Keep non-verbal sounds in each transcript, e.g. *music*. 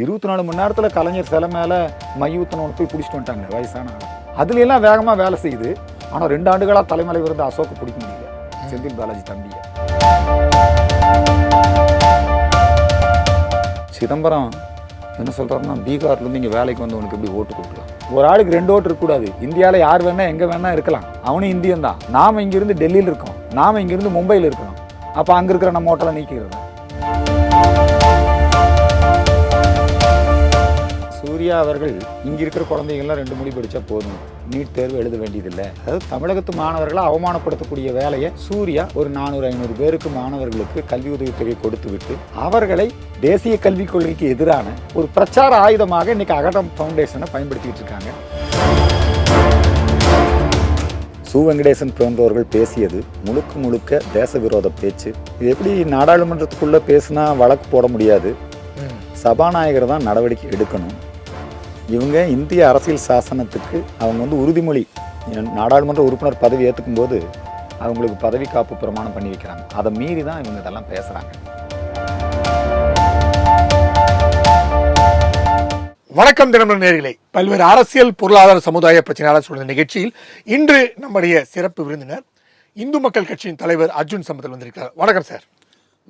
இருபத்தி நாலு மணி நேரத்தில் கலைஞர் சிலை மேலே மையூத்தனவனை போய் பிடிச்சிட்டு வந்துட்டாங்க வயசான ஆள். அதுல எல்லாம் வேகமாக வேலை செய்யுது. ஆனால் ரெண்டு ஆண்டுகளாக தலைமலை விருது அசோக்கு பிடிக்க முடியல. செந்தில் பாலாஜி தம்பியை. சிதம்பரம் என்ன சொல்கிறாருன்னா பீகார்லேருந்து இங்கே வேலைக்கு வந்தவனுக்கு எப்படி ஓட்டு கொடுக்கலாம்? ஒரு ஆளுக்கு ரெண்டு ஓட்டு இருக்கக்கூடாது இந்தியாவில் யார் வேணா எங்கே வேணா இருக்கலாம். அவனும் இந்தியன் தான். நாம் இங்கிருந்து டெல்லியில் இருக்கோம். நாம் இங்கிருந்து மும்பையில் இருக்கிறோம் அப்போ அங்கே இருக்கிற நம்ம ஓட்டெல்லாம் நீக்கிறது? அவர்கள் இங்க இருக்கிற குழந்தைகள்லாம் ரெண்டு மொழி படிச்சா போதும். நீட் தேர்வு எழுத வேண்டியதில்லை. அதாவது தமிழகத்து மாணவர்களை அவமானப்படுத்தக்கூடிய வேலையை சூர்யா ஒரு நானூறு ஐநூறு பேருக்கு மாணவர்களுக்கு கல்வி உதவித்தொகை கொடுத்து விட்டு அவர்களை தேசிய கல்விக் கொள்கைக்கு எதிரான ஒரு பிரச்சார ஆயுதமாக இன்னைக்கு அகடம் ஃபவுண்டேஷனை பயன்படுத்திட்டு இருக்காங்க. சு. வெங்கடேசன் போன்றவர்கள் பேசியது முழுக்க முழுக்க தேச விரோத பேச்சு. இது எப்படி நாடாளுமன்றத்துக்குள்ள பேசினா வழக்கு போட முடியாது? சபாநாயகர் தான் நடவடிக்கை எடுக்கணும். இவங்க இந்திய அரசியல் சாசனத்துக்கு அவங்க வந்து உறுதிமொழி நாடாளுமன்ற உறுப்பினர் பதவி ஏற்றுக்கும் போது அவங்களுக்கு பதவி காப்பு பிரமாணம் பண்ணி வைக்கிறாங்க. அதை மீறி தான் இவங்க இதெல்லாம் பேசுகிறாங்க வணக்கம் தினமலர் நேர்களே. பல்வேறு அரசியல் பொருளாதார சமுதாய பிரச்சனையாளர் சொல்ற நிகழ்ச்சியில் இன்று நம்முடைய சிறப்பு விருந்தினர் இந்து மக்கள் கட்சியின் தலைவர் அர்ஜுன் சம்பத்தில் வந்திருக்கிறார். வணக்கம் சார்.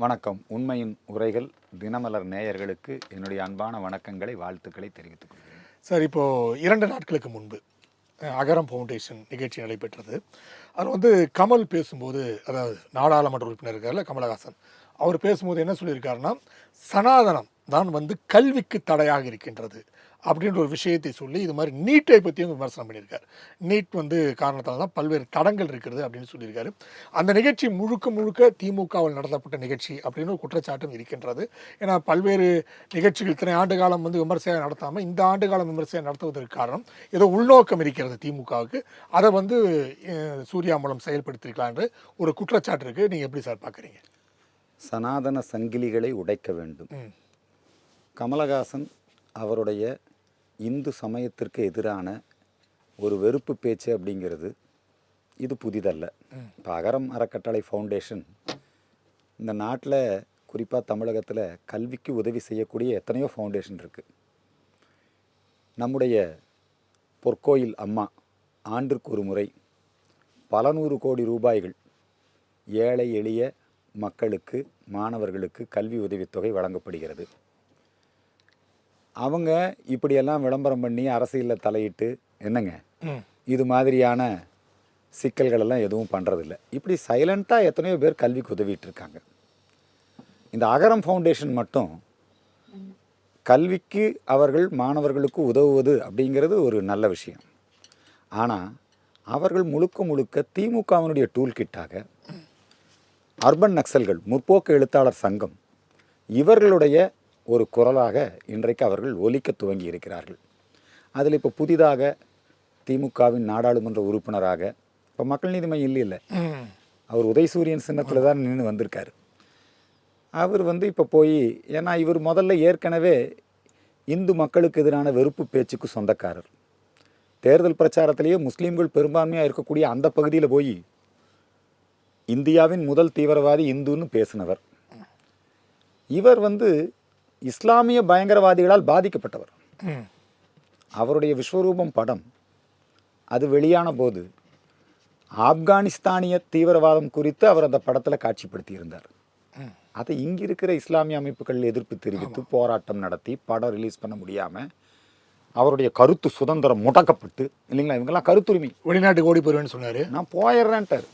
வணக்கம். உண்மையின் உரைகள் தினமலர் நேயர்களுக்கு என்னுடைய அன்பான வணக்கங்களை வாழ்த்துக்களை தெரிவித்துக் கொள்கிறேன். சார் இப்போது இரண்டு நாட்களுக்கு முன்பு அகரம் ஃபவுண்டேஷன் நிகழ்ச்சி நடைபெற்றது. அதில் வந்து கமல் பேசும்போது அதாவது நாடாளுமன்ற உறுப்பினர் இருக்கார்ல கமலஹாசன் அவர் பேசும்போது என்ன சொல்லியிருக்காருன்னா சனாதனம் தான் வந்து கல்விக்கு தடையாக இருக்கின்றது. அப்படின்ற ஒரு விஷயத்தை சொல்லி இது மாதிரி நீட்டை பற்றியும் விமர்சனம் பண்ணியிருக்காரு. நீட் வந்து காரணத்தால் தான் பல்வேறு தடங்கள் இருக்கிறது அப்படின்னு சொல்லியிருக்காரு. அந்த நிகழ்ச்சி முழுக்க முழுக்க திமுகவில் நடத்தப்பட்ட நிகழ்ச்சி அப்படின்னு ஒரு குற்றச்சாட்டும் இருக்கின்றது. ஏன்னா பல்வேறு நிகழ்ச்சிகள் இத்தனை ஆண்டு காலம் வந்து விமர்சையாக நடத்தாமல் இந்த ஆண்டு காலம் விமர்சையாக நடத்துவதற்கு காரணம் ஏதோ உள்நோக்கம் இருக்கிறது திமுகவுக்கு. அதை வந்து சூர்யா மூலம் செயல்படுத்திருக்கலாம் என்று ஒரு குற்றச்சாட்டு இருக்குது நீங்கள் எப்படி சார் பார்க்குறீங்க? சனாதன சங்கிலிகளை உடைக்க வேண்டும். கமலஹாசன் அவருடைய இந்து சமயத்திற்கு எதிரான ஒரு வெறுப்பு பேச்சு அப்படிங்கிறது இது புதிதல்ல. இப்போ அகரம் அறக்கட்டளை ஃபவுண்டேஷன் இந்த நாட்டில் குறிப்பாக தமிழகத்தில் கல்விக்கு உதவி செய்யக்கூடிய எத்தனையோ ஃபவுண்டேஷன் இருக்குது நம்முடைய பொற்கோயில் அம்மா ஆண்டிற்கு ஒரு முறை பல நூறு கோடி ரூபாய்கள் ஏழை எளிய மக்களுக்கு மாணவர்களுக்கு கல்வி உதவித்தொகை வழங்கப்படுகிறது. அவங்க இப்படியெல்லாம் விளம்பரம் பண்ணி அரசியலில் தலையிட்டு என்னங்க? இது மாதிரியான சிக்கல்கள் எல்லாம் எதுவும் பண்ணுறதில்ல இப்படி சைலண்ட்டாக எத்தனையோ பேர் கல்விக்கு உதவிட்டு இருக்காங்க இந்த அகரம் ஃபவுண்டேஷன் மட்டும் கல்விக்கு அவர்கள் மாணவர்களுக்கு உதவுவது அப்படிங்கிறது ஒரு நல்ல விஷயம். ஆனால் அவர்கள் முழுக்க முழுக்க திமுகவினுடைய டூல் கிட்டாக அர்பன் நக்சல்கள் முற்போக்கு எழுத்தாளர் சங்கம் இவர்களுடைய ஒரு குரலாக இன்றைக்கு அவர்கள் ஒலிக்க துவங்கி இருக்கிறார்கள். அதில் இப்போ புதிதாக திமுகவின் நாடாளுமன்ற உறுப்பினராக இப்போ மக்கள் நீதி மையம் இல்லை இல்லை அவர் உதயசூரியன் சின்னத்தில் தான் நின்று வந்திருக்காரு. அவர் வந்து இப்போ போய் ஏன்னா இவர் முதல்ல ஏற்கனவே இந்து மக்களுக்கு எதிரான வெறுப்பு பேச்சுக்கு சொந்தக்காரர். தேர்தல் பிரச்சாரத்திலேயே முஸ்லீம்கள் பெரும்பான்மையாக இருக்கக்கூடிய அந்த பகுதியில் போய் இந்தியாவின் முதல் தீவிரவாதி இந்துன்னு பேசினவர். இவர் வந்து இஸ்லாமிய பயங்கரவாதிகளால் பாதிக்கப்பட்டவர். அவருடைய விஸ்வரூபம் படம் அது வெளியான போது ஆப்கானிஸ்தானிய தீவிரவாதம் குறித்து அவர் அந்த படத்தில் காட்சிப்படுத்தியிருந்தார். அதை இங்கே இருக்கிற இஸ்லாமிய அமைப்புகள் எதிர்ப்பு தெரிவித்து போராட்டம் நடத்தி படம் ரிலீஸ் பண்ண முடியாமல் அவருடைய கருத்து சுதந்திரம் முடக்கப்பட்டு இல்லைங்களா? இவங்கெல்லாம் கருத்துரிமை. வெளிநாட்டுக்கு ஓடி போயிருவேன்னு சொன்னார். நான் போயிடுறேன்ட்டார்.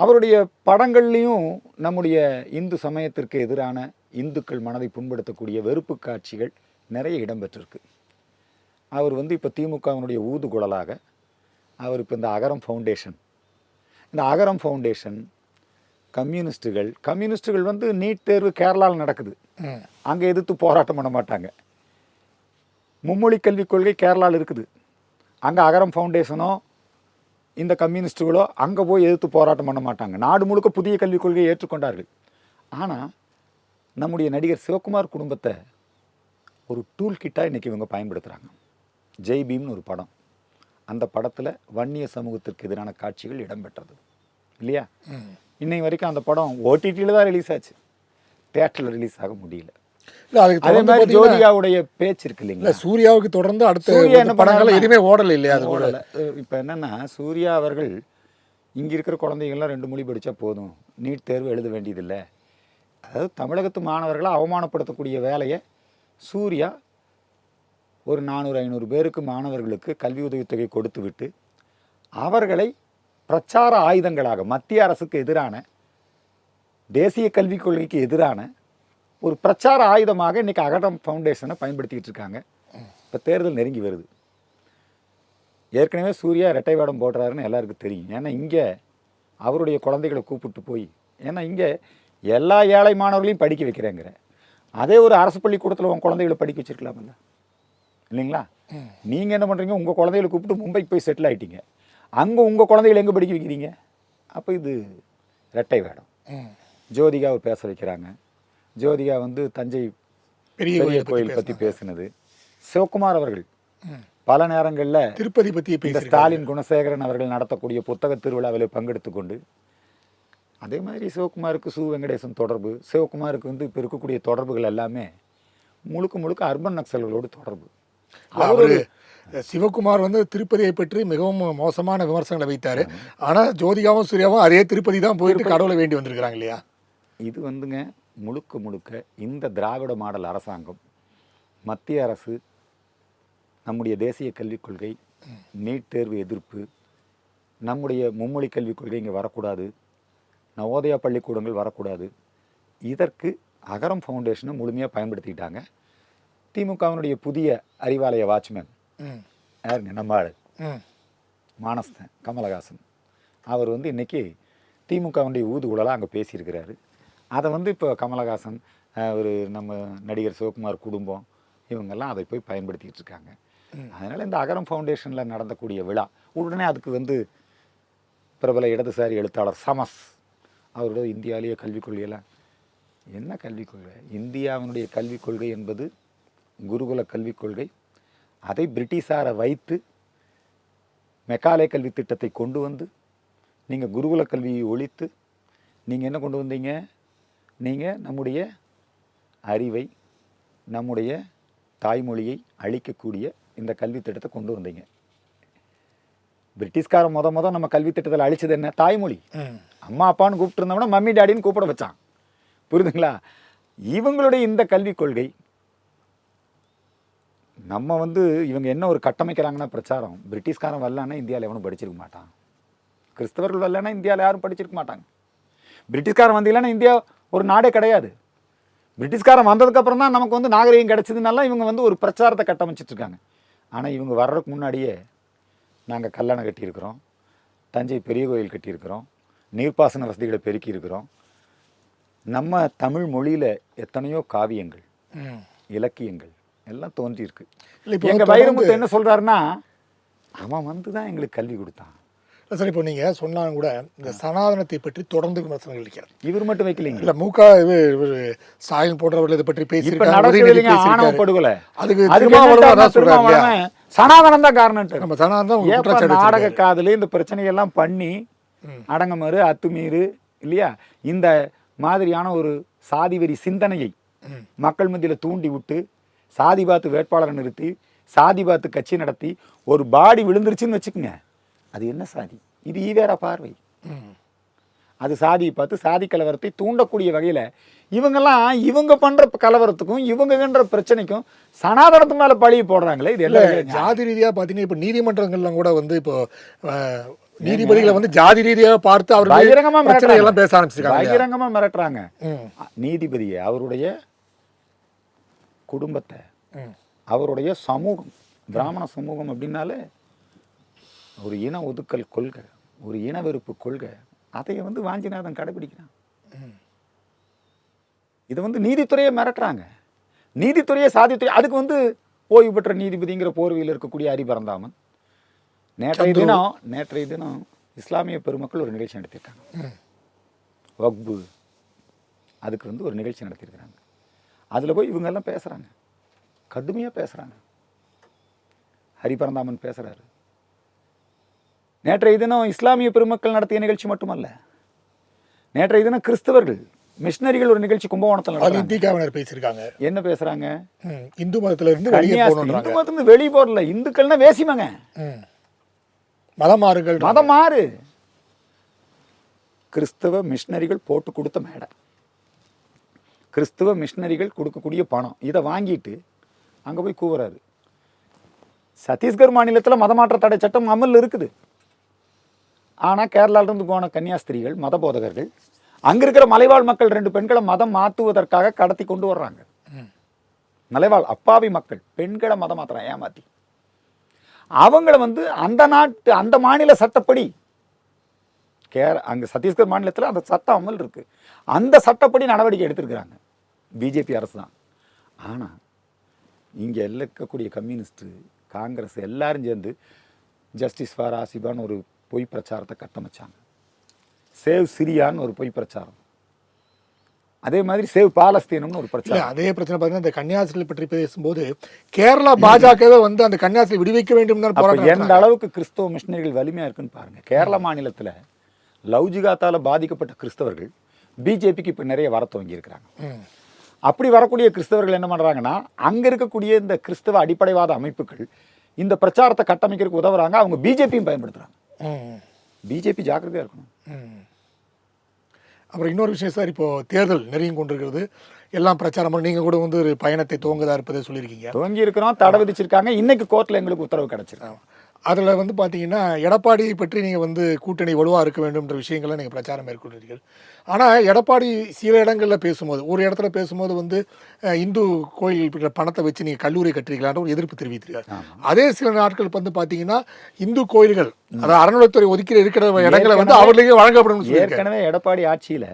அவருடைய படங்கள்லையும் நம்முடைய இந்து சமயத்திற்கு எதிரான இந்துக்கள் மனதை புண்படுத்தக்கூடிய வெறுப்பு காட்சிகள் நிறைய இடம்பெற்றிருக்கு. அவர் வந்து இப்போ திமுகவினுடைய ஊதுகுழலாக அவர் இப்போ இந்த அகரம் ஃபவுண்டேஷன் இந்த அகரம் ஃபவுண்டேஷன் கம்யூனிஸ்ட்டுகள் கம்யூனிஸ்ட்டுகள் வந்து நீட் தேர்வு கேரளாவில் நடக்குது. அங்கே எதிர்த்து போராட்டம் பண்ண மாட்டாங்க. மும்மொழி கல்விக் கொள்கை கேரளாவில் இருக்குது. அங்கே அகரம் ஃபவுண்டேஷனோ இந்த கம்யூனிஸ்ட்டுகளோ அங்கே போய் எதிர்த்து போராட்டம் பண்ண மாட்டாங்க. நாடு முழுக்க புதிய கல்விக் கொள்கையை ஏற்றுக்கொண்டார்கள். ஆனால் நம்முடைய நடிகர் சிவகுமார் குடும்பத்தை ஒரு டூல் கிட்டாக இன்றைக்கி இவங்க பயன்படுத்துகிறாங்க ஜெய் பீம்னு ஒரு படம். அந்த படத்தில் வன்னிய சமூகத்திற்கு எதிரான காட்சிகள் இடம்பெற்றது. இல்லையா? இன்னை வரைக்கும் அந்த படம் ஓடிடியில் தான் ரிலீஸ் ஆச்சு. தேட்டரில் ரிலீஸ் ஆக முடியல. அதுக்கு அதே மாதிரி ஜோதிகாவுடைய பேச்சு இருக்கு இல்ல இல்லைங்களா சூர்யாவுக்கு தொடர்ந்து அடுத்த படங்கள் எதுவுமே ஓடல இல்லையா அது ஓடல. இப்ப என்னன்னா சூர்யா அவர்கள் இங்க இருக்கிற குழந்தைகள்லாம் ரெண்டு மொழி படிச்சா போதும். நீட் தேர்வு எழுத வேண்டியதில்லை. அதாவது தமிழகத்து மாணவர்களை அவமானப்படுத்தக்கூடிய வேலையை சூர்யா ஒரு நானூறு ஐநூறு பேருக்கு மாணவர்களுக்கு கல்வி உதவித்தொகை கொடுத்து விட்டு அவர்களை பிரச்சார ஆயுதங்களாக மத்திய அரசுக்கு எதிரான தேசிய கல்விக் கொள்கைக்கு எதிரான ஒரு பிரச்சார ஆயுதமாக இன்னைக்கு அகடம் ஃபவுண்டேஷனை பயன்படுத்திக்கிட்டு இருக்காங்க. இப்போ தேர்தல் நெருங்கி வருது. ஏற்கனவே சூர்யா ரெட்டை வேடம் போடுறாருன்னு எல்லாருக்கும் தெரியும். ஏன்னா இங்கே அவருடைய குழந்தைகளை கூப்பிட்டு போய் ஏன்னா இங்கே எல்லா ஏழை மாணவர்களையும் படிக்க வைக்கிறேங்கிற. அதே ஒரு அரசு பள்ளிக்கூடத்தில் உன் குழந்தைகளை படிக்க வச்சிருக்கலாம்ல. இல்லைங்களா? நீங்கள் என்ன பண்ணுறீங்க உங்கள் குழந்தைகளை கூப்பிட்டு மும்பைக்கு போய் செட்டில் ஆயிட்டீங்க. அங்கே உங்கள் குழந்தைகளை எங்கே படிக்க வைக்கிறீங்க? அப்போ இது ரெட்டை வேடம். ஜோதிகாவை பேச வைக்கிறாங்க. ஜோதிகா வந்து தஞ்சை பெரிய கோயில் பற்றி பேசினது. சிவகுமார் அவர்கள். பல நேரங்களில் திருப்பதி பத்தி இந்த பேசி ஸ்டாலின் குணசேகரன் அவர்கள் நடத்தக்கூடிய புத்தக திருவிழாவில் பங்கெடுத்து கொண்டு அதே மாதிரி சிவகுமாருக்கு சு. வெங்கடேசன் தொடர்பு சிவகுமாருக்கு வந்து இப்போ இருக்கக்கூடிய தொடர்புகள் எல்லாமே முழுக்க முழுக்க அர்பன் நக்சல்களோடு தொடர்பு. அவரு சிவகுமார் வந்து திருப்பதியை பற்றி மிகவும் மோசமான விமர்சனங்களை வைத்தாரு. ஆனா ஜோதிகாவும் சூர்யாவும் அதே திருப்பதி தான் போயிட்டு கடவுளை வேண்டி வந்திருக்காங்க இல்லையா? இது வந்துங்க முழுக்க முழுக்க இந்த திராவிட மாடல் அரசாங்கம் மத்திய அரசு நம்முடைய தேசிய கல்விக் கொள்கை நீட் தேர்வு எதிர்ப்பு நம்முடைய மும்மொழி கல்விக் கொள்கை இங்கே வரக்கூடாது நவோதயா பள்ளிக்கூடங்கள் வரக்கூடாது. இதற்கு அகரம் ஃபவுண்டேஷனை முழுமையாக பயன்படுத்திக்கிட்டாங்க. திமுகவினுடைய புதிய அறிவாலய வாட்ச்மேன். யாருங்க? நம்ம ஆளு. மானஸ்தன் கமலஹாசன். அவர் வந்து இன்னைக்கு திமுகவுடைய ஊதுகுழலாக அங்கே பேசியிருக்கிறாரு. அதை வந்து இப்போ கமலஹாசன் ஒரு நம்ம நடிகர் சிவகுமார் குடும்பம் இவங்கெல்லாம் அதை போய் பயன்படுத்திக்கிட்டு இருக்காங்க. அதனால் இந்த அகரம் ஃபவுண்டேஷனில் நடந்தக்கூடிய விழா உடனே அதுக்கு வந்து பிரபல இடதுசாரி எழுத்தாளர் சமஸ் அவரோட இந்தியாவிலேயே கல்விக் கொள்கையெல்லாம் என்ன கல்விக் கொள்கை? இந்தியாவினுடைய கல்விக் கொள்கை என்பது குருகுல கல்விக் கொள்கை. அதை பிரிட்டிஷாரை வைத்து மெக்காலே கல்வி திட்டத்தை கொண்டு வந்து நீங்கள் குருகுல கல்வியை ஒழித்து நீங்கள் என்ன கொண்டு வந்தீங்க? நீங்கள் நம்முடைய அறிவை நம்முடைய தாய்மொழியை அழிக்கக்கூடிய இந்த கல்வி திட்டத்தை கொண்டு வந்தீங்க. பிரிட்டிஷ்காரன் முத முத நம்ம கல்வி திட்டத்தில் அழிச்சது என்ன? தாய்மொழி. அம்மா அப்பான்னு கூப்பிட்டு இருந்தவன மம்மி டாடின்னு கூப்பிட வச்சான். புரியுதுங்களா? இவங்களுடைய இந்த கல்விக் கொள்கை நம்ம வந்து இவங்க என்ன ஒரு கட்டமைக்கிறாங்கன்னா பிரச்சாரம் பிரிட்டிஷ்காரன் வரலன்னா இந்தியாவில் எவனும் படிச்சிருக்க மாட்டான். கிறிஸ்தவர்கள் வரலன்னா இந்தியாவில் யாரும் படிச்சிருக்க மாட்டாங்க. பிரிட்டிஷ்காரன் வந்தீங்கன்னா இந்தியா ஒரு நாடே கிடையாது. பிரிட்டிஷ்காரன் வந்ததுக்கப்புறம் தான் நமக்கு வந்து நாகரிகம் கிடைச்சதுனால இவங்க வந்து ஒரு பிரச்சாரத்தை கட்டமைச்சிட்டு இருக்காங்க ஆனால் இவங்க வர்றதுக்கு முன்னாடியே நாங்கள் கல்லணை கட்டியிருக்கிறோம். தஞ்சை பெரிய கோயில் கட்டியிருக்கிறோம். நீர்ப்பாசன வசதிகளை பெருக்கி இருக்கிறோம் நம்ம தமிழ் மொழியில் எத்தனையோ காவியங்கள். இலக்கியங்கள் எல்லாம் தோன்றியிருக்கு. இல்ல, இப்போ எங்க தொடர்ந்து- வைரமுத்து என்ன சொல்றாருன்னா அவன் வந்து தான் எங்களுக்கு கல்வி கொடுத்தான். சார் இப்போ நீங்க சொன்னாலும் கூட இந்த சனாதனத்தை பற்றி தொடர்ந்து விமர்சனங்கள் இருக்கிறது இவர் மட்டும் வைக்கலைங்க இல்ல மூக இது இவரு ஸ்டாலின் போன்றவர்கள் இதை பற்றி. படுகொலை அதுக்கு அதான் சனாதனம் தான் காரணம் நம்ம சனாதனம் நாடக. காதலு இந்த பிரச்சனையெல்லாம் பண்ணி. அடங்கமறு அத்துமீறு இல்லையா இந்த மாதிரியான ஒரு சாதி வெறி சிந்தனையை. மக்கள் மத்தியில் தூண்டி விட்டு சாதி பார்த்து வேட்பாளரை நிறுத்தி சாதி பார்த்து கட்சி நடத்தி ஒரு பாடி விழுந்துருச்சுன்னு வச்சுக்கோங்க அது என்ன சாதி இது ஈவேரா பார்வை. அது சாதியை பார்த்து சாதி கலவரத்தை தூண்டக்கூடிய வகையில் இவங்கெல்லாம் இவங்க பண்ற கலவரத்துக்கும் இவங்கன்ற பிரச்சனைக்கும் சனாதனத்து மேல பழிய போடுறாங்களே இது எல்லாம் ஜாதி ரீதியா பாத்தீங்கன்னா இப்ப நீதிமன்றங்கள்லாம் கூட வந்து இப்போ நீதிபதிகளை வந்து ஜாதி ரீதியா பார்த்து பகிரங்கமா அவர்கள் பிரச்சனை. எல்லாம் பேச ஆரம்பிச்சிருக்காங்க இல்லையா? பகிரங்கமா மிரட்டுறாங்க. நீதிபதியை அவருடைய குடும்பத்தை. அவருடைய சமூகம் பிராமண சமூகம் அப்படின்னாலே ஒரு இன ஒதுக்கல் கொள்கை ஒரு இன வெறுப்பு கொள்கை அதை வந்து வாஞ்சிநாதன் கடைபிடிக்கிறான். இதை வந்து நீதித்துறையை மிரட்டுறாங்க. நீதித்துறையை சாதித்துறை அதுக்கு வந்து ஓய்வு பெற்ற நீதிபதிங்கிற போர்வையில் இருக்கக்கூடிய ஹரி பரந்தாமன். நேற்றைய. தினம் நேற்றைய தினம் இஸ்லாமிய பெருமக்கள் ஒரு நிகழ்ச்சி நடத்தியிருக்காங்க. வக்பு அதுக்கு வந்து ஒரு நிகழ்ச்சி நடத்தியிருக்கிறாங்க. அதில் போய் இவங்கெல்லாம் பேசுகிறாங்க கடுமையாக பேசுகிறாங்க ஹரிபரந்தாமன் பேசுகிறாரு நேற்றைய தினம் இஸ்லாமிய பெருமக்கள் நடத்திய நிகழ்ச்சி மட்டுமல்ல நேற்றைய தினம் கிறிஸ்தவர்கள் மிஷினரிகள் ஒரு நிகழ்ச்சி கும்பகோணத்தில் அதில் நடத்துறாங்க. தீகாவினர் பேசியிருக்காங்க. என்ன பேசுறாங்க? இந்து மதத்துல இருந்து வெளியே இந்து மதத்துல வெளியே போறல இந்துக்கள்னா வேசிமங்க. மதம் மாறுங்கள் மதம் மாறு கிறிஸ்தவ மிஷினரிகள் போட்டு கொடுத்த மேடை. கிறிஸ்தவ மிஷினரிகள் கொடுக்கக்கூடிய பணம். இதை வாங்கிட்டு அங்க போய் கூவுறாரு. சத்தீஸ்கர் மாநிலத்துல மதமாற்ற தடை சட்டம் அமல்ல இருக்குது. ஆனா கேரளால இருந்து போன கன்னியாஸ்திரிகள் மத போதகர்கள் அங்க இருக்கிற மலைவாழ் மக்கள் ரெண்டு பெண்களை மதம் மாத்துவதற்காக கடத்தி கொண்டு வர்றாங்க. மலைவாழ் அப்பாவி மக்கள் பெண்களை மதம் மாத்திரம் ஏமாத்தி. அவங்கள வந்து அந்த நாட்டு அந்த மாநில சட்டப்படி கேர அங்க சத்தீஸ்கர் மாநிலத்துல அந்த சட்டம் அமல் இருக்கு. அந்த சட்டப்படி நடவடிக்கை எடுத்திருக்கிறாங்க. பிஜேபி அரசு தான். ஆனா இங்க இருக்கக்கூடிய கம்யூனிஸ்ட் காங்கிரஸ் எல்லாரும் சேர்ந்து ஜஸ்டிஸ் ஃபார் ஆசிபான்னு ஒரு பொய் பிரச்சாரத்தை கட்டமைச்சாங்க. சேவ் சிரியான்னு ஒரு பொய் பிரச்சாரம். அதே மாதிரி சேவ் பாலஸ்தீனம்னு ஒரு பிரச்சாரம். அதே பிரச்சனை பாத்தீங்கன்னா இந்த கன்னியாஸ்திரி பற்றி பேசும்போது கேரளா பாஜகவே வந்து அந்த கன்னியாஸ்திரி விடுவிக்க வேண்டும் தான் எந்த. அளவுக்கு கிறிஸ்தவ மிஷினரிகள் வலிமையா இருக்குன்னு பாருங்க. கேரள மாநிலத்துல லவ்ஜிகாத்தால பாதிக்கப்பட்ட கிறிஸ்தவர்கள் பிஜேபிக்கு இப்ப நிறைய வர துவங்கி இருக்கிறாங்க. ம். அப்படி வரக்கூடிய கிறிஸ்தவர்கள் என்ன பண்றாங்கன்னா அங்க இருக்கக்கூடிய இந்த கிறிஸ்தவ அடிப்படைவாத அமைப்புகள் இந்த பிரச்சாரத்தை கட்டமைக்கிறதுக்கு உதவுறாங்க. அவங்க பிஜேபியும் பயன்படுத்துறாங்க. ம். பிஜேபி ஜாக்கிரதையா இருக்கணும். ம். அப்புறம் இன்னொரு விஷயம் சார் இப்போ தேர்தல் நெருங்கி கொண்டிருக்கிறது. எல்லாம் பிரச்சாரம் பண்ணி நீங்க கூட வந்து ஒரு பயணத்தை துவங்குதா இருப்பதை சொல்லியிருக்கீங்க. துவங்கி இருக்கிறோம் தடை விதிச்சிருக்காங்க. இன்னைக்கு கோர்ட்ல எங்களுக்கு உத்தரவு கிடைச்சிருக்கு. அதில் வந்து பார்த்தீங்கன்னா எடப்பாடியை பற்றி நீங்கள் வந்து கூட்டணி வலுவாக இருக்க வேண்டும்ன்ற விஷயங்களை நீங்கள் பிரச்சாரம் மேற்கொள்கிறீர்கள் ஆனால் எடப்பாடி சில இடங்களில் பேசும்போது ஒரு இடத்துல பேசும்போது வந்து இந்து கோயில் பணத்தை வச்சு நீங்கள் கல்லூரி கட்டுறீங்களான்ற ஒரு எதிர்ப்பு தெரிவித்திருக்காரு. அதே சில நாட்கள் வந்து பார்த்தீங்கன்னா இந்து கோயில்கள் அதாவது அறநிலைத்துறை ஒதுக்கீடு இருக்கிற இடங்களை வந்து அவர்களுக்கே வழங்கப்படும் ஏற்கனவே எடப்பாடி ஆட்சியில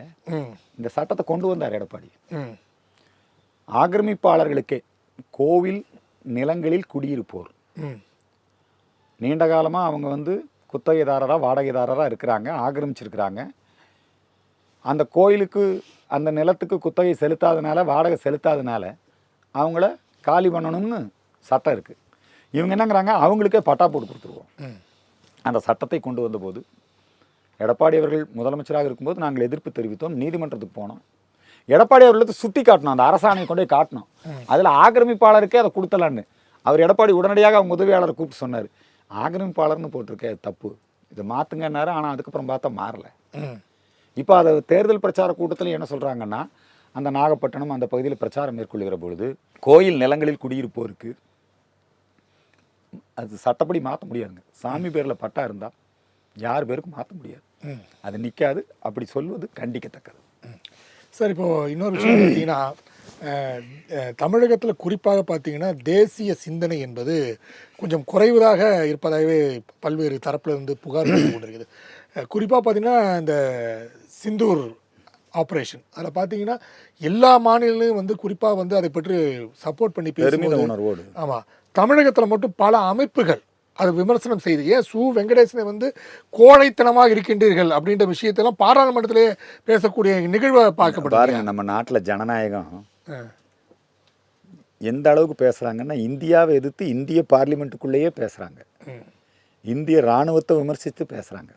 இந்த சட்டத்தை கொண்டு வந்தார் எடப்பாடி. ம். ஆக்கிரமிப்பாளர்களுக்கே கோவில் நிலங்களில் குடியிருப்போர். ம். நீண்ட காலமாக அவங்க வந்து குத்தகைதாரராக வாடகைதாரராக இருக்கிறாங்க ஆக்கிரமிச்சிருக்கிறாங்க. அந்த கோயிலுக்கு அந்த நிலத்துக்கு குத்தகை செலுத்தாதனால வாடகை செலுத்தாதனால அவங்கள காலி பண்ணணும்னு சட்டம் இருக்குது இவங்க என்னங்கிறாங்க? அவங்களுக்கே பட்டா போட்டு கொடுத்துருவோம். அந்த சட்டத்தை கொண்டு வந்தபோது எடப்பாடி அவர்கள் முதலமைச்சராக இருக்கும்போது நாங்கள் எதிர்ப்பு தெரிவித்தோம் நீதிமன்றத்துக்கு போனோம். எடப்பாடி அவர்களுக்கு சுட்டி காட்டணும் அந்த அரசாணையை கொண்டு போய் காட்டணும் அதில் ஆக்கிரமிப்பாளருக்கே அதை கொடுத்தலான்னு. அவர் எடப்பாடி உடனடியாக அவங்க உதவியாளரை கூப்பிட்டு சொன்னார். ஆக்கிரமிப்பாளர்னு போட்டிருக்கே தப்பு. இதை மாற்றுங்கன்னாரு ஆனால் அதுக்கப்புறம் பார்த்தா மாறல. இப்போ அதை தேர்தல் பிரச்சார கூட்டத்தில் என்ன சொல்கிறாங்கன்னா அந்த நாகப்பட்டினம் அந்த பகுதியில் பிரச்சாரம் மேற்கொள்கிற பொழுது கோயில் நிலங்களில் குடியிருப்போருக்கு அது சட்டப்படி மாற்ற முடியாதுங்க. சாமி பேரில் பட்டா இருந்தால் யார் பேருக்கும் மாற்ற முடியாது. அது நிற்காது அப்படி சொல்வது கண்டிக்கத்தக்கது. சார் இப்போ இன்னொரு விஷயம் பார்த்தீங்கன்னா தமிழகத்துல குறிப்பாக பார்த்தீங்கன்னா தேசிய சிந்தனை என்பது கொஞ்சம் குறைவதாக இருப்பதாகவே பல்வேறு தரப்புல இருந்து புகார் *clears throat* கொண்டிருக்குது. அஹ், குறிப்பா பார்த்தீங்கன்னா இந்த சிந்தூர் ஆப்ரேஷன். அதில் பார்த்தீங்கன்னா எல்லா மாநிலங்களும் வந்து குறிப்பாக வந்து அதை பற்றி சப்போர்ட் பண்ணி பேசும்போது ஆமாம் தமிழகத்தில் மட்டும் பல அமைப்புகள் அதை விமர்சனம் செய்து ஏன் சு வெங்கடேசனை வந்து கோழைத்தனமாக இருக்கின்றீர்கள் அப்படின்ற விஷயத்தெல்லாம் பாராளுமன்றத்திலே பேசக்கூடிய நிகழ்வை பார்க்கப்படுது. நம்ம நாட்டில் ஜனநாயகம் எந்த அளவுக்கு பேசுகிறாங்கன்னா இந்தியாவை எதிர்த்து இந்திய பார்லிமெண்ட்டுக்குள்ளேயே பேசுகிறாங்க இந்திய இராணுவத்தை விமர்சித்து பேசுகிறாங்க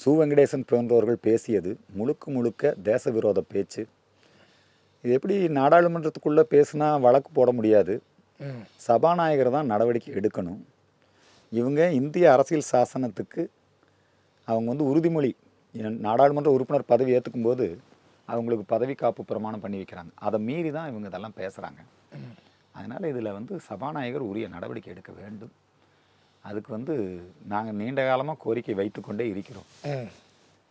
சு. வெங்கடேசன் போன்றவர்கள் பேசியது முழுக்க முழுக்க தேச விரோத பேச்சு. இது எப்படி நாடாளுமன்றத்துக்குள்ளே பேசுனா வழக்கு போட முடியாது? சபாநாயகர் தான் நடவடிக்கை எடுக்கணும். இவங்க இந்திய அரசியல் சாசனத்துக்கு அவங்க வந்து உறுதிமொழி நாடாளுமன்ற உறுப்பினர் பதவி ஏற்றுக்கும் போது அவங்களுக்கு பதவி காப்பு பிரமாணம் பண்ணி வைக்கிறாங்க. அதை மீறி தான் இவங்க இதெல்லாம் பேசுகிறாங்க அதனால் இதில் வந்து சபாநாயகர் உரிய நடவடிக்கை எடுக்க வேண்டும். அதுக்கு வந்து நாங்கள் நீண்ட காலமாக கோரிக்கை வைத்துக்கொண்டே இருக்கிறோம்.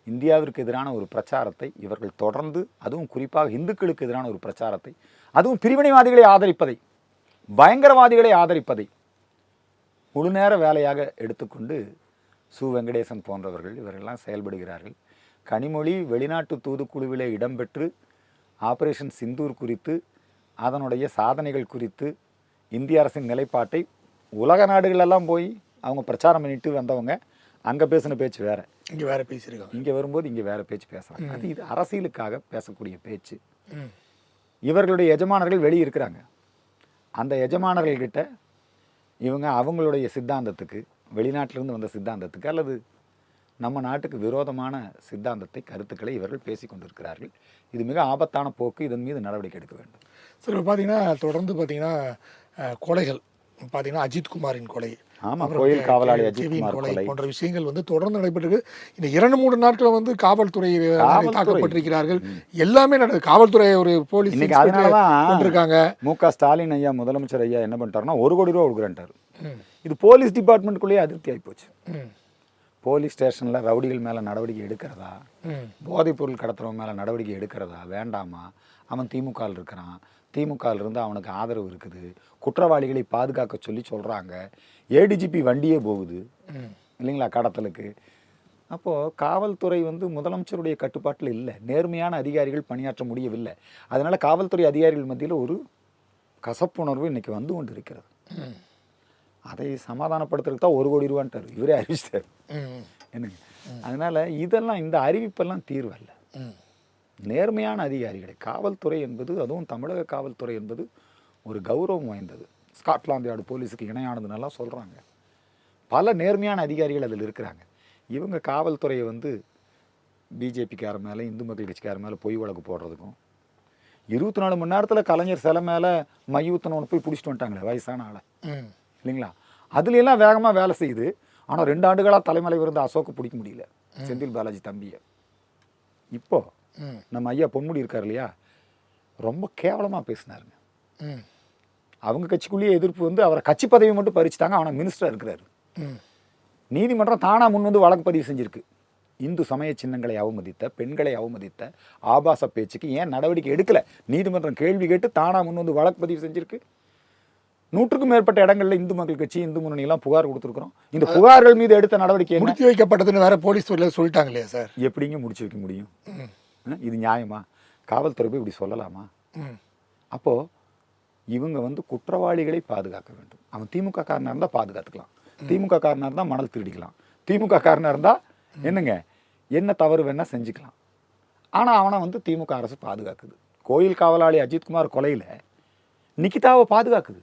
இந்தியாவிற்கு எதிரான ஒரு பிரச்சாரத்தை இவர்கள் தொடர்ந்து அதுவும் குறிப்பாக இந்துக்களுக்கு எதிரான ஒரு பிரச்சாரத்தை அதுவும் பிரிவினைவாதிகளை ஆதரிப்பதை பயங்கரவாதிகளை ஆதரிப்பதை முழுநேர வேலையாக எடுத்துக்கொண்டு சு. வெங்கடேசன் போன்றவர்கள் இவரெல்லாம் செயல்படுகிறார்கள். கனிமொழி வெளிநாட்டு தூதுக்குழுவிலே இடம்பெற்று ஆபரேஷன் சிந்தூர் குறித்து அதனுடைய சாதனைகள் குறித்து இந்திய அரசின் நிலைப்பாட்டை உலக நாடுகளெல்லாம் போய் அவங்க பிரச்சாரம் பண்ணிட்டு வந்தவங்க அங்கே பேசின பேச்சு வேற. இங்கே வேற பேசியிருக்காங்க. இங்கே வரும்போது இங்கே வேற பேச்சு பேசுகிறாங்க அது இது அரசியலுக்காக பேசக்கூடிய பேச்சு. இவர்களுடைய எஜமானர்கள் வெளியே இருக்கிறாங்க. அந்த எஜமானர்கள்கிட்ட இவங்க அவங்களுடைய சித்தாந்தத்துக்கு வெளிநாட்டிலிருந்து வந்த சித்தாந்தத்துக்கு அல்லது நம்ம நாட்டுக்கு விரோதமான சித்தாந்தத்தை கருத்துக்களை இவர்கள் பேசிக் கொண்டிருக்கிறார்கள். இது மிக ஆபத்தான போக்கு. இதன் மீது நடவடிக்கை எடுக்க வேண்டும். சார் இப்போ பார்த்தீங்கன்னா தொடர்ந்து பார்த்தீங்கன்னா கொலைகள். பார்த்தீங்கன்னா அஜித் குமாரின் கொலை. ஆமா, அப்புறம் கோயில் காவலாளி கே- அஜித் கேவின் குமார் கொலை. போன்ற விஷயங்கள் வந்து தொடர்ந்து நடைபெற்று இந்த இரண்டு மூணு நாட்கள் வந்து காவல்துறை. தாக்கப்பட்டிருக்கிறார்கள். எல்லாமே நடக்குது. காவல்துறை ஒரு போலீஸ் இன்னைக்கு கொண்டிருக்காங்க. மு க. ஸ்டாலின் ஐயா முதலமைச்சர் ஐயா என்ன பண்ணிட்டாருன்னா ஒரு கோடி ரூபா கொடுக்குறேன்ட்டாரு. இது போலீஸ் டிபார்ட்மெண்ட்டுக்குள்ளேயே அதிருப்தி ஆகிப்போச்சு ம், போலீஸ் ஸ்டேஷனில் ரவுடிகள் மேலே நடவடிக்கை எடுக்கிறதா? ம், போதைப் பொருள் கடத்துறவங்க மேலே நடவடிக்கை எடுக்கிறதா? வேண்டாமா? அவன் திமுகவில் இருக்கிறான். திமுகவில் இருந்து அவனுக்கு ஆதரவு இருக்குது. குற்றவாளிகளை பாதுகாக்க சொல்லி சொல்கிறாங்க ஏடிஜிபி வண்டியே போகுது. இல்லைங்களா கடத்தலுக்கு? அப்போது காவல்துறை வந்து முதலமைச்சருடைய கட்டுப்பாட்டில் இல்லை. நேர்மையான அதிகாரிகள் பணியாற்ற முடியவில்லை. அதனால் காவல்துறை அதிகாரிகள் மத்தியில் ஒரு கசப்புணர்வு இன்னைக்கு வந்து கொண்டு இருக்கிறது அதை சமாதானப்படுத்துறதுக்கு தான் ஒரு கோடி ரூபான்ட்டார். இவரே அறிவிச்சிட்டார். என்னங்க? அதனால் இதெல்லாம் இந்த அறிவிப்பெல்லாம் தீர்வல்ல. நேர்மையான அதிகாரிகளை காவல்துறை என்பது அதுவும் தமிழக காவல்துறை என்பது ஒரு கௌரவம் வாய்ந்தது. ஸ்காட்லாந்து யார்டு போலீஸுக்கு இணையானதுன்னெல்லாம் சொல்கிறாங்க பல நேர்மையான அதிகாரிகள் அதில் இருக்கிறாங்க. இவங்க காவல்துறையை வந்து பிஜேபிக்கார மேலே இந்து மக்கள் கட்சிக்கார மேலே பொய் வழக்கு போடுறதுக்கும் இருபத்தி நாலு மணி நேரத்தில் கலைஞர் சிலை மேலே மையூத்தனவனை போய் பிடிச்சிட்டு வந்துட்டாங்களே வயசான ஆளை. இல்லைங்களா? அதுல எல்லாம் வேகமாக வேலை செய்யுது. ஆனால் ரெண்டு ஆண்டுகளாக தலைமலை இருந்த அசோக்கு பிடிக்க முடியல. செந்தில் பாலாஜி தம்பியை. இப்போ நம்ம ஐயா பொன்முடி இருக்கார் இல்லையா? ரொம்ப கேவலமாக பேசினாருங்க. அவங்க கட்சிக்குள்ளேயே எதிர்ப்பு வந்து அவரை கட்சி பதவி மட்டும் பறிச்சுட்டாங்க அவனை மினிஸ்டராக இருக்கிறாரு. நீதிமன்றம் தானாக முன் வந்து வழக்கு பதிவு செஞ்சிருக்கு. இந்து சமய சின்னங்களை அவமதித்த பெண்களை அவமதித்த ஆபாச பேச்சுக்கு ஏன் நடவடிக்கை எடுக்கல? நீதிமன்றம் கேள்வி கேட்டு தானா முன் வந்து வழக்கு பதிவு செஞ்சிருக்கு. நூற்றுக்கும் மேற்பட்ட இடங்கள்ல இந்து மக்கள் கட்சி இந்து முன்னணி எல்லாம் புகார் கொடுத்துருக்குறோம். இந்த புகார்கள் மீது எடுத்த நடவடிக்கை முடித்து வைக்கப்பட்டதுன்னு வேற போலீஸ் சொல்லிட்டாங்க இல்லையா சார். எப்படிங்க முடிச்சு வைக்க முடியும்? இது நியாயமா? காவல்துறை போய் இப்படி சொல்லலாமா? ம், அப்போ இவங்க வந்து குற்றவாளிகளை பாதுகாக்க வேண்டும். அவன் திமுக காரனா இருந்தால் பாதுகாத்துக்கலாம். திமுக காரனா இருந்தால் மணல் திருடிக்கலாம். திமுக காரனா இருந்தால் என்னங்க? என்ன தவறு வேணா செஞ்சுக்கலாம். ஆனால் அவனை வந்து திமுக அரசு பாதுகாக்குது. கோயில் காவலாளி அஜித்குமார் கொலையில் நிகிதாவை பாதுகாக்குது.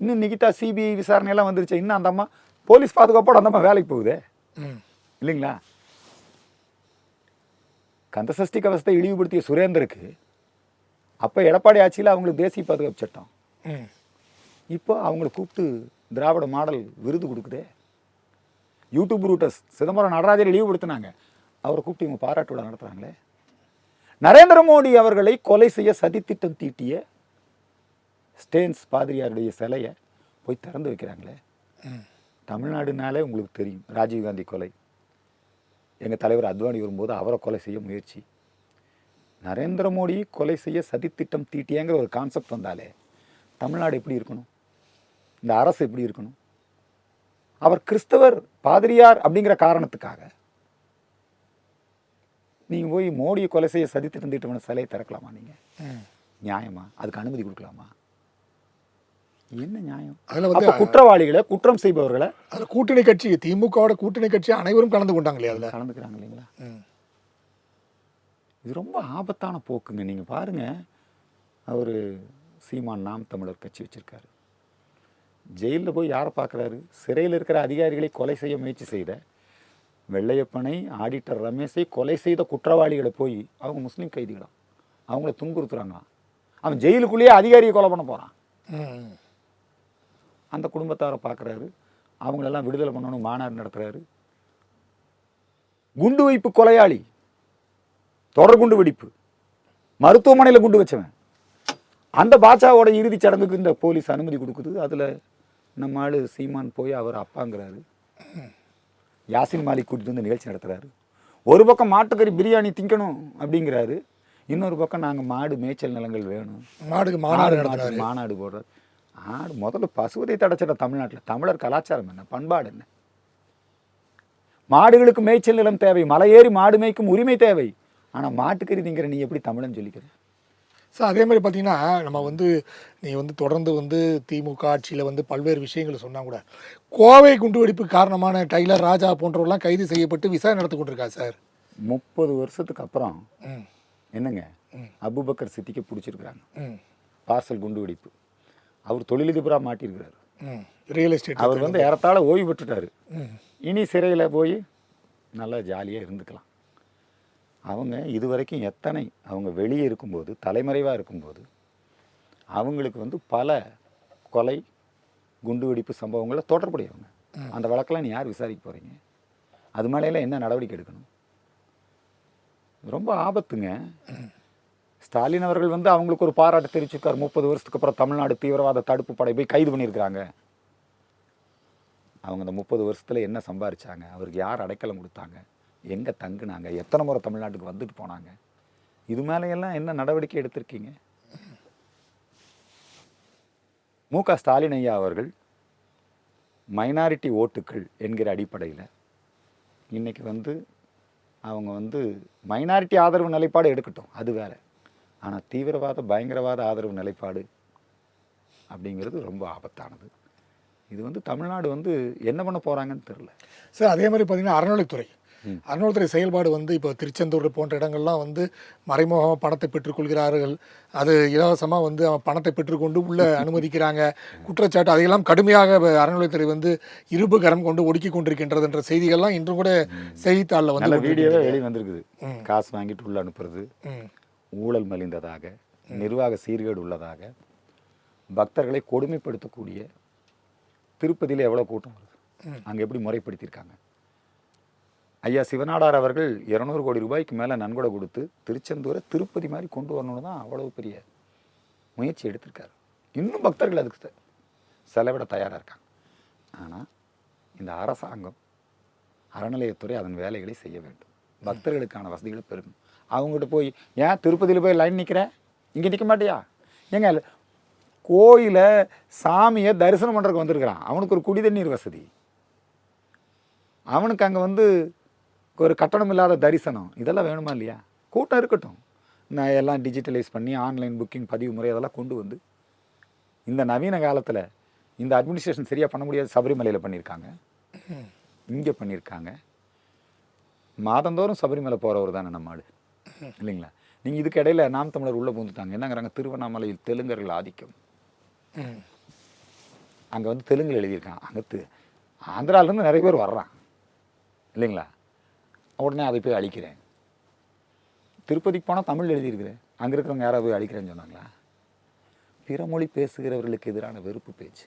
இன்னும் நிகிதா சிபிஐ விசாரணையெல்லாம் வந்துருச்சு? இன்னும் அந்த அம்மா போலீஸ் பாதுகாப்போட அந்த அம்மா வேலைக்கு போகுதே? இல்லைங்களா? கந்தசஷ்டி கவசத்தை இழிவுபடுத்திய சுரேந்தருக்கு அப்போ எடப்பாடி ஆட்சியில் அவங்களுக்கு தேசிய பாதுகாப்பு சட்டம். இப்போ அவங்கள கூப்பிட்டு திராவிட மாடல் விருது கொடுக்குதே? யூடியூப் ரூட்டர்ஸ் சிதம்பரம் நடராஜரை இழிவுபடுத்தினாங்க. அவரை கூப்பிட்டு இவங்க பாராட்டு விழா நடத்துகிறாங்களே நரேந்திர மோடி அவர்களை கொலை செய்ய சதித்திட்டம் தீட்டிய ஸ்டேன்ஸ் பாதிரியாருடைய சிலையை போய் திறந்து வைக்கிறாங்களே. தமிழ்நாடுனாலே உங்களுக்கு தெரியும் ராஜீவ்காந்தி கொலை. எங்கள் தலைவர் அத்வானி வரும்போது அவரை கொலை செய்ய முயற்சி. நரேந்திர மோடி கொலை செய்ய சதித்திட்டம் தீட்டியங்கிற ஒரு கான்செப்ட் வந்தாலே தமிழ்நாடு எப்படி இருக்கணும்? இந்த அரசு எப்படி இருக்கணும்? அவர் கிறிஸ்தவர் பாதிரியார் அப்படிங்கிற காரணத்துக்காக நீங்கள் போய் மோடியை கொலை செய்ய சதித்திட்டம் தீட்டவன சிலையை திறக்கலாமா நீங்கள். நியாயமா? அதுக்கு அனுமதி கொடுக்கலாமா? என்ன நியாயம்? அதுல வந்து குற்றவாளிகளை குற்றம் செய்பவர்களை அதுல கூட்டணி கட்சி திமுகவோட கூட்டணி கட்சி அனைவரும் கலந்து கொண்டாங்க இல்லையா அதுல. கலந்துக்கிறாங்க இல்லைங்களா? இது ரொம்ப ஆபத்தான போக்குங்க. நீங்கள் பாருங்க. அவர் சீமான் நாம் தமிழர் கட்சி வச்சிருக்காரு. ஜெயிலில் போய் யாரை பார்க்குறாரு சிறையில் இருக்கிற அதிகாரிகளை கொலை செய்ய முயற்சி செய்த வெள்ளையப்பனை ஆடிட்டர் ரமேஷை கொலை செய்த குற்றவாளிகளை போய் அவங்க முஸ்லீம் கைதிகளா அவங்கள துன்புறுத்துறாங்க அவன் ஜெயிலுக்குள்ளேயே அதிகாரியை கொலை பண்ண போகிறான் அந்த குடும்பத்தாரை பார்க்குறாரு. அவங்களெல்லாம் விடுதலை பண்ணணும் மாநாடு நடத்துகிறாரு குண்டு வைப்பு கொலையாளி தொடர் குண்டு வெடிப்பு மருத்துவமனையில் குண்டு வச்சவன். அந்த பாட்சாவோட இறுதிச் சடங்குக்கு இந்த போலீஸ் அனுமதி கொடுக்குது. அதில் நம்ம ஆளு சீமான் போய் அவர் அப்பாங்கிறாரு. யாசின் மாலிக் கூட்டிட்டு வந்து நிகழ்ச்சி நடத்துகிறாரு ஒரு பக்கம் மாட்டுக்கறி பிரியாணி திங்கணும் அப்படிங்கிறாரு. இன்னொரு பக்கம் நாங்கள் மாடு மேய்ச்சல் நிலங்கள் வேணும். மாடுக்கு மாநாடு மாநாடு போடுறது ஆடு முதல்ல பசுவதை தடைச்சிட தமிழ்நாட்டில். தமிழர் கலாச்சாரம் என்ன? பண்பாடு என்ன? மாடுகளுக்கு மேய்ச்சல் நிலம் தேவை. மலையேறி மாடு மேய்க்கும் உரிமை தேவை. ஆனால் மாட்டுக்கறி திங்கிற நீ எப்படி தமிழன் சொல்லிக்கிற? சார் அதே மாதிரி பார்த்தீங்கன்னா நம்ம வந்து நீ வந்து தொடர்ந்து வந்து திமுக ஆட்சியில் வந்து பல்வேறு விஷயங்களை சொன்னா கூட கோவை குண்டுவெடிப்பு காரணமான டைலர் ராஜா போன்றவர்கள்லாம் கைது செய்யப்பட்டு விசாரணை நடத்தி கொண்டிருக்கா சார். முப்பது வருஷத்துக்கு அப்புறம் என்னங்க. அபுபக்கர் சித்திக்கு பிடிச்சிருக்கிறாங்க. பார்சல் குண்டு வெடிப்பு அவர் தொழிலதிபராக மாட்டியிருக்கிறாரு. ரியல் எஸ்டேட் அவர் வந்து ஏறத்தாழ ஓய்வு பெற்றுட்டாரு. இனி சிறையில் போய் நல்லா ஜாலியாக இருந்துக்கலாம். அவங்க இது வரைக்கும் எத்தனை அவங்க வெளியே இருக்கும்போது தலைமறைவாக இருக்கும்போது அவங்களுக்கு வந்து பல கொலை குண்டுவெடிப்பு சம்பவங்கள தொடர்புடையவங்க. அந்த வழக்கெல்லாம் நீ யார் விசாரிக்க போகிறீங்க அது மேலையெல்லாம் என்ன நடவடிக்கை எடுக்கணும்? ரொம்ப ஆபத்துங்க. ஸ்டாலின் அவர்கள் வந்து அவங்களுக்கு ஒரு பாராட்டு தெரிவிச்சிருக்காரு. முப்பது வருஷத்துக்கு அப்புறம் தமிழ்நாடு தீவிரவாத தடுப்பு படை போய் கைது பண்ணியிருக்கிறாங்க. அவங்க அந்த முப்பது வருஷத்துல என்ன சம்பாரிச்சாங்க? அவருக்கு யார் அடைக்கலம் கொடுத்தாங்க? எங்கே தங்குனாங்க? எத்தனை முறை தமிழ்நாட்டுக்கு வந்துட்டு போனாங்க? இது மேலையெல்லாம் என்ன நடவடிக்கை எடுத்திருக்கீங்க? மு க ஸ்டாலின் ஐயா அவர்கள் மைனாரிட்டி ஓட்டுக்கள் என்கிற அடிப்படையில் இன்றைக்கி வந்து அவங்க வந்து மைனாரிட்டி ஆதரவு நிலைப்பாடு எடுக்கட்டும். அது வேறு. ஆனால் தீவிரவாத பயங்கரவாத ஆதரவு நிலைப்பாடு அப்படிங்கிறது ரொம்ப ஆபத்தானது. இது வந்து தமிழ்நாடு வந்து என்ன பண்ண போகிறாங்கன்னு தெரில சார் அதே மாதிரி பார்த்தீங்கன்னா அறநிலைத்துறை. அறநிலைத்துறை செயல்பாடு வந்து இப்போ திருச்செந்தூர் போன்ற இடங்கள்லாம் வந்து மறைமுகமாக பணத்தை பெற்றுக்கொள்கிறார்கள் அது இலவசமாக வந்து அவன் பணத்தை பெற்றுக்கொண்டு உள்ள *laughs* அனுமதிக்கிறாங்க. குற்றச்சாட்டு அதையெல்லாம் கடுமையாக அறநிலைத்துறை வந்து இரும்பு கரம் கொண்டு ஒடுக்கி கொண்டிருக்கின்றது என்ற செய்திகள்லாம் இன்றும் கூட செய்தித்தாளில் வந்து வீடியோவே. வெளியே வந்திருக்குது. காசு வாங்கிட்டு உள்ள அனுப்புறது. ஊழல் மலிந்ததாக நிர்வாக சீர்கேடு உள்ளதாக பக்தர்களை கொடுமைப்படுத்தக்கூடிய திருப்பதியில் எவ்வளோ கூட்டம் வருது. அங்கே எப்படி முறைப்படுத்தியிருக்காங்க? ஐயா சிவநாடார் அவர்கள் இருநூறு கோடி ரூபாய்க்கு மேலே நன்கொடை கொடுத்து திருச்செந்தூரை திருப்பதி மாதிரி கொண்டு வரணும்னு தான் அவ்வளவு பெரிய முயற்சி எடுத்திருக்காரு. இன்னும் பக்தர்கள் அதுக்கு செலவிட தயாராக இருக்காங்க. ஆனால் இந்த அரசாங்கம் அறநிலையத்துறை அதன் வேலைகளை செய்ய வேண்டும். பக்தர்களுக்கான வசதிகளை பெறணும் அவங்ககிட்ட போய் ஏன் திருப்பதியில் போய் லைன் நிற்கிறேன் இங்கே நிற்க மாட்டியா? ஏங்க கோயிலை சாமியை தரிசனம் பண்ணுறதுக்கு வந்திருக்கிறான். அவனுக்கு ஒரு குடி தண்ணீர் வசதி. அவனுக்கு அங்கே வந்து ஒரு கட்டணம் இல்லாத தரிசனம். இதெல்லாம் வேணுமா இல்லையா? கூட்டம் இருக்கட்டும். நான் எல்லாம் டிஜிட்டலைஸ் பண்ணி ஆன்லைன் புக்கிங் பதிவு முறை அதெல்லாம் கொண்டு வந்து இந்த நவீன காலத்தில் இந்த அட்மினிஸ்ட்ரேஷன் சரியாக பண்ண முடியாது சபரிமலையில் பண்ணியிருக்காங்க. இங்கே பண்ணியிருக்காங்க. மாதந்தோறும் சபரிமலை போகிறவர் தானே நம்ம ஆளு. இல்லைங்களா? நீங்கள் இதுக்கு இடையில நாம் தமிழர் உள்ளே பூந்துட்டாங்க என்னங்கிறாங்க? திருவண்ணாமலையில் தெலுங்கர்கள் ஆதிக்கம். அங்கே வந்து தெலுங்குல எழுதியிருக்கான் அங்கே தி ஆந்திராவிலேருந்து நிறைய பேர் வர்றான் இல்லைங்களா? உடனே அதை போய் அழிக்கிறேன். திருப்பதிக்கு போனால் தமிழ் எழுதியிருக்கிறேன் அங்கே இருக்கிறவங்க யாராவது போய் அழிக்கிறேன்னு சொன்னாங்களா? பிற மொழி பேசுகிறவர்களுக்கு எதிரான வெறுப்பு பேச்சு.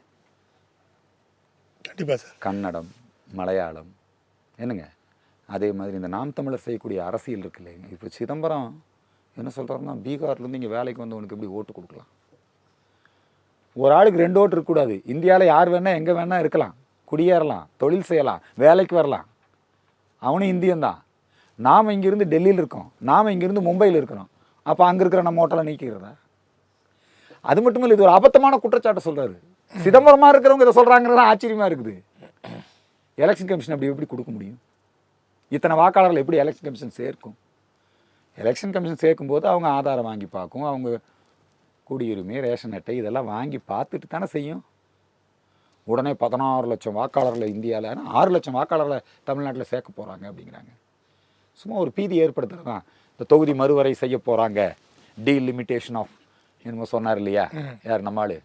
கண்டிப்பாக சார். கன்னடம் மலையாளம். என்னங்க? அதே மாதிரி இந்த நாம் தமிழர் செய்யக்கூடிய அரசியல் இருக்கு இல்லைங்க இப்போ சிதம்பரம் என்ன சொல்கிறாருன்னா பீகார்லேருந்து இங்கே வேலைக்கு வந்தவனுக்கு எப்படி ஓட்டு கொடுக்கலாம்? ஒரு ஆளுக்கு ரெண்டு ஓட்டு இருக்கக்கூடாது. இந்தியாவில் யார் வேணால் எங்கே வேணால் இருக்கலாம். குடியேறலாம் தொழில் செய்யலாம் வேலைக்கு வரலாம். அவனும் இந்தியன்தான் நாம் இங்கேருந்து டெல்லியில் இருக்கோம். நாம் இங்கேருந்து மும்பையில் இருக்கிறோம். அப்போ அங்கே இருக்கிற நம்ம ஓட்டலை நீக்கிறதா? அது மட்டும் இல்லை இது ஒரு அபத்தமான குற்றச்சாட்டை சொல்கிறாரு சிதம்பரமாக இருக்கிறவங்க இதை சொல்கிறாங்கிறது ஆச்சரியமாக இருக்குது. எலெக்ஷன் கமிஷன் அப்படி எப்படி கொடுக்க முடியும்? இத்தனை வாக்காளர்கள் எப்படி எலெக்ஷன் கமிஷன் சேர்க்கும்? எலெக்ஷன் கமிஷன் சேர்க்கும்போது அவங்க ஆதாரம் வாங்கி பார்க்கும் அவங்க குடியுரிமை ரேஷன் அட்டை இதெல்லாம் வாங்கி பார்த்துட்டு தானே செய்யும். உடனே பதினாறு லட்சம் வாக்காளர்களை இந்தியாவில் ஆறு லட்சம் வாக்காளர்களை தமிழ்நாட்டில் சேர்க்க போகிறாங்க அப்படிங்கிறாங்க. சும்மா ஒரு பீதி ஏற்படுத்துறது தான். இந்த தொகுதி மறுவரை செய்ய போகிறாங்க டீலிமிட்டேஷன் ஆஃப் என்னமோ சொன்னார் இல்லையா? யார் நம்மாள்?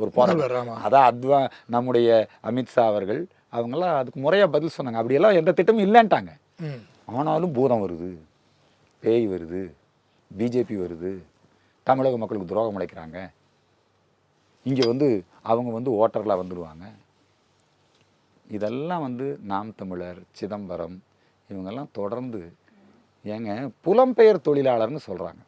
ஒரு போராட்டம். அதான் அத்வா நம்முடைய அமித்ஷா அவர்கள். அவங்களாம் அதுக்கு முறையாக பதில் சொன்னாங்க. அப்படியெல்லாம் எந்த திட்டமும் இல்லைன்ட்டாங்க. ஆனாலும் பூதம் வருது பேய் வருது பிஜேபி வருது தமிழக மக்களுக்கு துரோகம் அழைக்கிறாங்க இங்கே வந்து அவங்க வந்து ஓட்டர்களாக வந்துடுவாங்க இதெல்லாம் வந்து நாம் தமிழர் சிதம்பரம் இவங்கெல்லாம் தொடர்ந்து ஏங்க புலம்பெயர் தொழிலாளர்னு சொல்கிறாங்க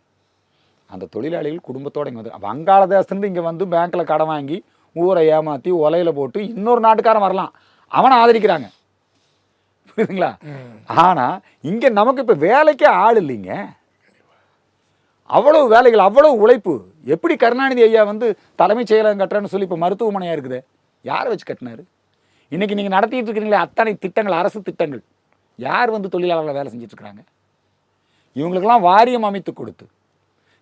அந்த தொழிலாளிகள் குடும்பத்தோடு இங்கே வந்து வங்காளதேசத்துலேருந்து இங்கே வந்து பேங்க்கில் கடன் வாங்கி ஊரை ஏமாற்றி ஒலையில் போட்டு இன்னொரு நாட்டுக்காரன் வரலாம். அவனை ஆதரிக்கிறாங்க. புரியுதுங்களா? ஆனால் இங்கே நமக்கு இப்போ வேலைக்கே ஆள் இல்லைங்க. அவ்வளவு வேலைகள் அவ்வளவு உழைப்பு. எப்படி கருணாநிதி ஐயா வந்து தலைமைச் செயலகம் கட்டுறேன்னு சொல்லி இப்போ மருத்துவமனையாக இருக்குது? யாரை வச்சு கட்டினாரு? இன்னைக்கு நீங்கள் நடத்திட்டு இருக்கிறீங்களே அத்தனை திட்டங்கள் அரசு திட்டங்கள். யார் வந்து தொழிலாளர்களை வேலை செஞ்சுட்டு இருக்கிறாங்க இவங்களுக்கெல்லாம் வாரியம் அமைத்து கொடுத்து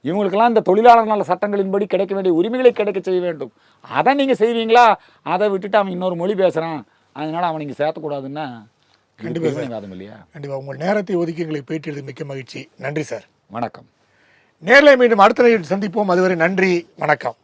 இவங்களுக்கெல்லாம் இந்த தொழிலாளர் நல சட்டங்களின்படி கிடைக்க வேண்டிய உரிமைகளை கிடைக்க செய்ய வேண்டும். அதை நீங்கள் செய்வீங்களா? அதை விட்டுட்டு அவன் இன்னொரு மொழி பேசுகிறான் அதனால அவன் நீங்கள் சேர்த்தக்கூடாதுன்னா கண்டிப்பாக இல்லையா? கண்டிப்பாக உங்கள் நேரத்தை ஒதுக்கி எங்களை பேட்டியது மிக்க மகிழ்ச்சி. நன்றி சார். வணக்கம். நேரில் மீண்டும் அடுத்த நிகழ்ச்சியில் சந்திப்போம். அதுவரை நன்றி வணக்கம்.